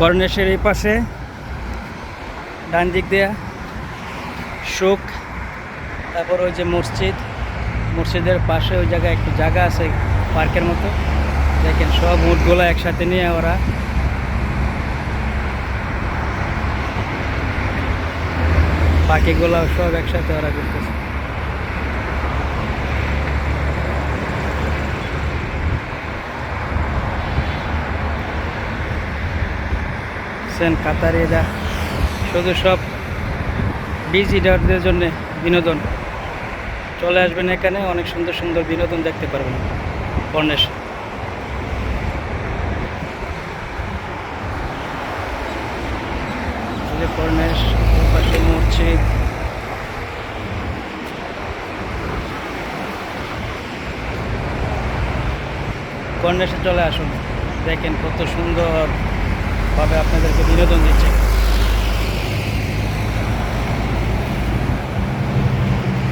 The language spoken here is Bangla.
কর্ণেশের এই পাশে, ডান দিক দেয়া শোক তারপর ওই যে মসজিদ, মসজিদের পাশে ওই জায়গায় একটু জায়গা আছে পার্কের মতো। দেখেন সব উটগুলো একসাথে নিয়ে ওরা বাকিগুলো সব একসাথে ওরা করতেছে সেন কাতার শুধু সব ভিজিটারদের জন্য বিনোদন। চলে আসবেন এখানে, অনেক সুন্দর সুন্দর বিনোদন দেখতে পারবেন পাশে মসজিদ। কর্ণেশে চলে আসুন। দেখেন কত সুন্দর। ভাবে আপনাদেরকে বিনোদন দিচ্ছে।